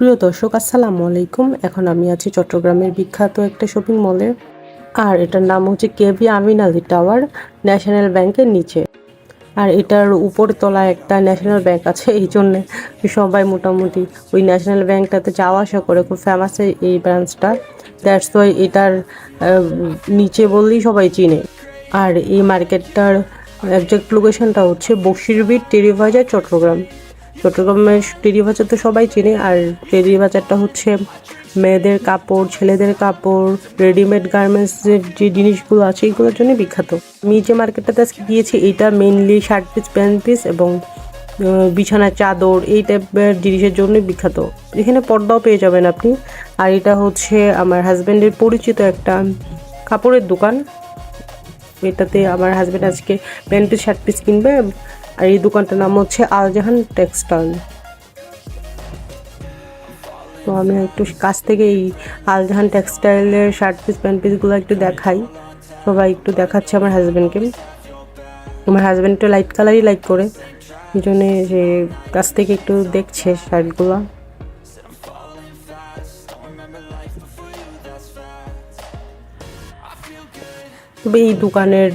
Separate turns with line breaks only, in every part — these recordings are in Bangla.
প্রিয় দর্শক, আসসালামু আলাইকুম। এখন আমি আছি চট্টগ্রামের বিখ্যাত একটা শপিং মলে আর এটার নাম হচ্ছে KB Amin Ali tower, national ব্যাংকের নিচে। আর এটার উপর তলায় একটা ন্যাশনাল ব্যাংক আছে, এই জন্যে সবাই মোটামুটি ওই ন্যাশনাল ব্যাংকটাতে যাওয়া আসা করে, খুব ফেমাস এই ব্রাঞ্চটা দ্যাটস ওয়াই এটার নিচে বললেই সবাই চিনে। আর এই মার্কেটটার একজ্যাক্ট লোকেশনটা হচ্ছে বসিরবিট টেরিবাজার, চট্টগ্রাম। চট্টগ্রামের টেরি বাজার তো সবাই চিনে আর টেরি বাজারটা হচ্ছে মেয়েদের কাপড় ছেলেদের কাপড় রেডিমেড গার্মেন্টসের যে জিনিসগুলো আছে এগুলোর জন্য বিখ্যাত। আমি যে মার্কেটটাতে আজকে গিয়েছি এটা mainly shirt piece pant piece এবং আহ, বিছানার চাদর এই টাইপের জিনিসের জন্য বিখ্যাত। এখানে পর্দাও পেয়ে যাবেন আপনি। আর এটা হচ্ছে আমার হাজব্যান্ডের পরিচিত একটা কাপড়ের দোকান। এটাতে আমার হাজব্যান্ড আজকে প্যান্ট পিস শার্ট পিস কিনবে। আর এই দোকানটার নাম হচ্ছে আলজাহান টেক্সটাইল। তো আমি একটু কাছ থেকে এই আলজাহান টেক্সটাইলের শার্ট পিস প্যান্ট পিসগুলো একটু দেখাই। সবাই একটু দেখাচ্ছে আমার হাজব্যান্ডকে আমার হাজব্যান্ড একটু লাইট কালারই লাইক করে। এই জন্যে যে কাছ থেকে একটু দেখছে শার্টগুলো তবে এই দোকানের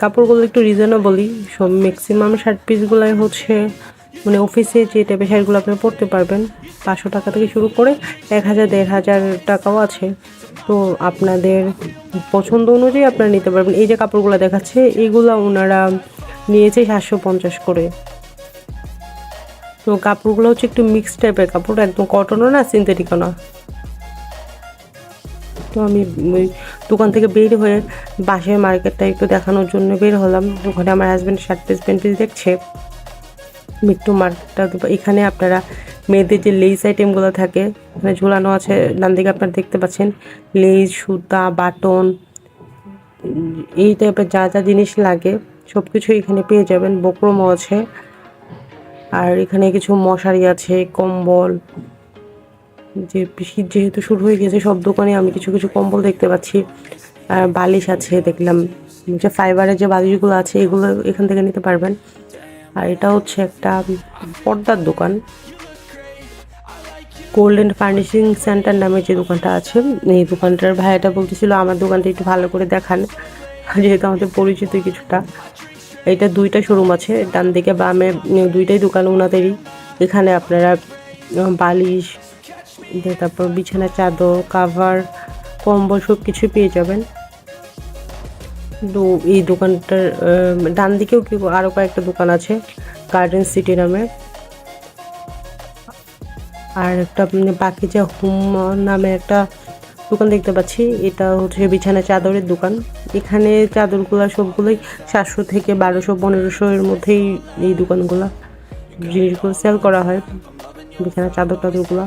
কাপড়গুলো একটু রিজনেবলই সব ম্যাক্সিমাম শার্ট পিসগুলাই হচ্ছে মানে অফিসে যে টাইপের শার্টগুলো আপনি পরতে পারবেন, পাঁচশো টাকা থেকে শুরু করে এক হাজার, দেড় হাজার টাকাও আছে। তো আপনাদের পছন্দ অনুযায়ী আপনারা নিতে পারবেন। এই যে কাপড়গুলো দেখাচ্ছে এইগুলো ওনারা নিয়েছে সাতশো পঞ্চাশ করে। তো কাপড়গুলো হচ্ছে একটু মিক্স টাইপের কাপড়, একদম কটনও না সিনথেটিকও না। তো আমি দোকান থেকে বের হয়ে বাসের মার্কেটটা একটু দেখানোর জন্য বের হলাম। ওখানে আমার husband shirt piece pant piece দেখছে। একটু মার্কেটটা এখানে আপনারা মেয়েদের যে লেস আইটেমগুলো থাকে, এখানে ঝুলানো আছে, ডান দিকে আপনারা দেখতে পাচ্ছেন লেস সুতা, বাটন, এই টাইপের যা যা জিনিস লাগে সব কিছু এখানে পেয়ে যাবেন। বক্রমও আছে। আর এখানে কিছু মশারি আছে, কম্বল যে শীত যেহেতু শুরু হয়ে গেছে, সব দোকানে আমি কিছু কিছু কম্বল দেখতে পাচ্ছি। আর বালিশ আছে, দেখলাম। যে ফাইবারের যে বালিশগুলো আছে, এগুলো এখান থেকে নিতে পারবেন। আর এটা হচ্ছে একটা পর্দার দোকান। গোল্ডেন ফার্নিশিং সেন্টার নামে যে দোকানটা আছে, এই দোকানটার ভাইয়াটা বলতেছিল, আমার দোকানটা একটু ভালো করে দেখান। যেহেতু আমাদের পরিচিত কিছুটা। এটা দুইটা শোরুম আছে, ডান দিকে বামে দুইটাই দোকান ওনাদেরই। এখানে আপনারা বালিশ তারপর বিছানা চাদর কাভার কম্বল সব কিছু পেয়ে যাবেন। এই দোকানটার ডান দিকেও কি আরও কয়েকটা দোকান আছে গার্ডেন সিটি নামে। আর একটা মানে বাকি যে হোম নামে একটা দোকান দেখতে পাচ্ছি, এটা হচ্ছে বিছানা চাদরের দোকান। এখানে চাদরগুলো সবগুলোই সাতশো থেকে বারোশো, পনেরোশো এর মধ্যেই এই দোকানগুলো, জিনিসগুলো সেল করা হয় বিছানা চাদর টাদরগুলো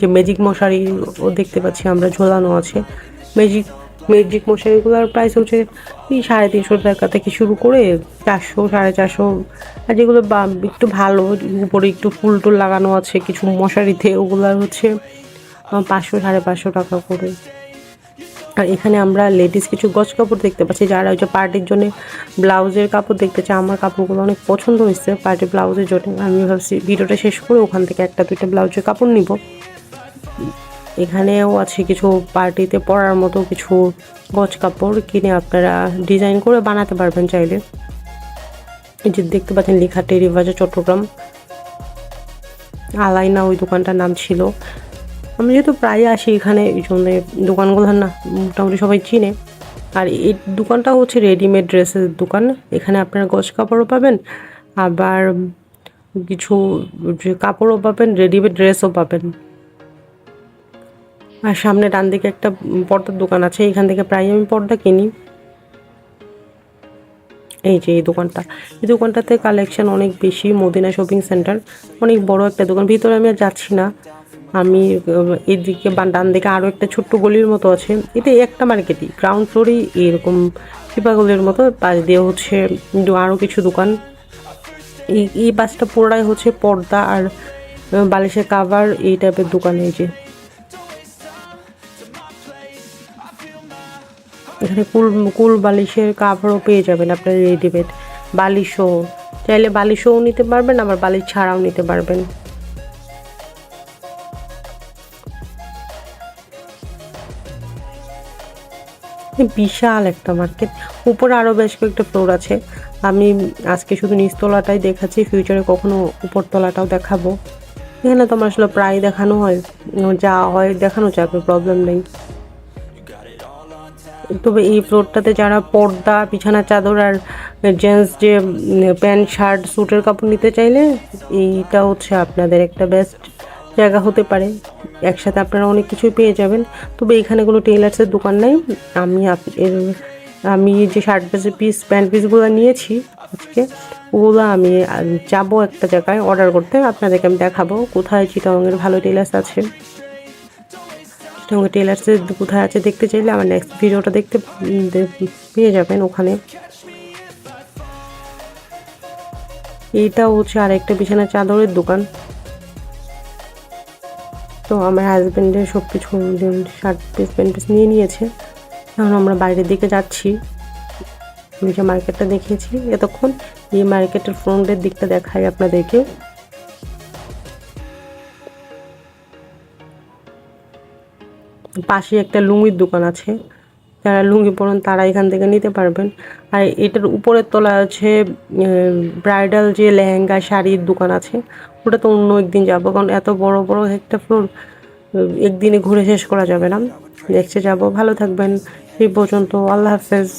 যে ম্যাজিক মশারি ও দেখতে পাচ্ছি আমরা, ঝোলানো আছে। ম্যাজিক ম্যাজিক মশারিগুলোর প্রাইস হচ্ছে সাড়ে তিনশো টাকা থেকে শুরু করে চারশো, সাড়ে চারশো। আর যেগুলো একটু ভালো, উপরে একটু ফুল টুল লাগানো আছে, কিছু মশারিতে ওগুলার হচ্ছে পাঁচশো, সাড়ে পাঁচশো টাকা করে। আর এখানে আমরা লেডিস কিছু গজ কাপড় দেখতে পাচ্ছি, যারা ওই যে পার্টির জন্য ব্লাউজের কাপড় দেখতে চায়। আমার কাপড়গুলো অনেক পছন্দ হয়েছে পার্টি ব্লাউজের জন্য। আমি ভাবছি ভিডিওটা শেষ করে ওখান থেকে একটা দুইটা ব্লাউজের কাপড় নিব। এখানেও আছে কিছু পার্টিতে পরার মতো কিছু গজ কাপড় কিনে আপনারা ডিজাইন করে বানাতে পারবেন চাইলে। এই যে দেখতে পাচ্ছেন লেখা টেরি বাজার চট্টগ্রাম। আলাইনা ওই দোকানটার নাম ছিল। আমি যেহেতু প্রায় আসি এখানে, এই জন্য দোকানগুলো না মোটামুটি সবাই চিনে। আর এই দোকানটা হচ্ছে রেডিমেড ড্রেসের দোকান। এখানে আপনারা গজ কাপড়ও পাবেন, আবার কিছু কাপড়ও পাবেন রেডিমেড ড্রেসও পাবেন। আর সামনে ডান দিকে একটা পর্দার দোকান আছে, এখান থেকে প্রায় আমি পর্দা কিনি। এই যে এই দোকানটা। এই দোকানটাতে কালেকশন অনেক বেশি, মদিনা শপিং সেন্টার অনেক বড় একটা দোকান। ভিতরে আমি আর যাচ্ছি না। আমি এদিকে ডান দিকে আরও একটা ছোট্ট গলির মতো আছে। এটা একটা মার্কেটই। গ্রাউন্ড ফ্লোরেই এরকম চিপা গলির মতো। পাশ দিয়ে হচ্ছে আরও কিছু দোকান। এই এই বাসটা পুরোটাই হচ্ছে পর্দা আর বালিশের কাভার এই টাইপের দোকান এই যে। এখানে কুল কুল বালিশের কাভারও পেয়ে যাবেন আপনার রেডিমেড বালিশও। চাইলে বালিশও নিতে পারবেন, আবার বালিশ ছাড়াও নিতে পারবেন। বিশাল একটা মার্কেট উপরে আরও বেশ কয়েকটা ফ্লোর আছে। আমি আজকে শুধু নিচতলাটাই দেখাচ্ছি ফিউচারে কখনো উপরতলাটাও দেখাবো। এখানে তো আমার আসলে প্রায় দেখানো হয়। যা হয় দেখানো যাবে প্রবলেম নেই। তবে এই ফ্লোরটাতে যারা পর্দা বিছানা চাদর আর জেন্টস যে, প্যান্ট, শার্ট স্যুটের কাপড় নিতে চাইলে, এইটা হচ্ছে আপনাদের একটা বেস্ট জায়গা হতে পারে। একসাথে আপনারা অনেক কিছুই পেয়ে যাবেন। তবে এখানে কোনো টেইলার্সের দোকান নেই। আমি এর- আমি যে শার্ট পিসের পিস প্যান্ট পিসগুলো নিয়েছি আজকে, ওগুলো আমি যাব একটা জায়গায় অর্ডার করতে। আপনাদেরকে আমি দেখাবো কোথায় চিটাংয়ের ভালো টেলার্স আছে। চিটাঙ্গের টেলার্সের কোথায় আছে দেখতে চাইলে আমার নেক্সট ভিডিওটা দেখতে পেয়ে যাবেন ওখানে। এইটা হচ্ছে আর একটা বিছানা চাদরের দোকান। তো আমার হাজব্যান্ডের সব কিছু শার্ট পিস প্যান্ট পিস নিয়ে নিয়েছে। এখন আমরা বাইরের দিকে যাচ্ছি। আমি যে মার্কেটটা দেখিয়েছি এতক্ষণ, এই মার্কেটের ফ্রন্টের দিকটা দেখাই আপনাদেরকে। পাশে একটা লুঙ্গির দোকান আছে। যারা লুঙ্গি পরেন তারা এখান থেকে নিতে পারবেন। আর এটার উপরের তলা আছে ব্রাইডাল যে লেহেঙ্গা শাড়ির দোকান আছে, ওটা তো অন্য একদিন যাব। কারণ এত বড় বড় একটা ফ্লোর একদিনে ঘুরে শেষ করা যাবে না। দেখছে যাব। ভালো থাকবেন। সেই পর্যন্ত আল্লাহ হাফেজ।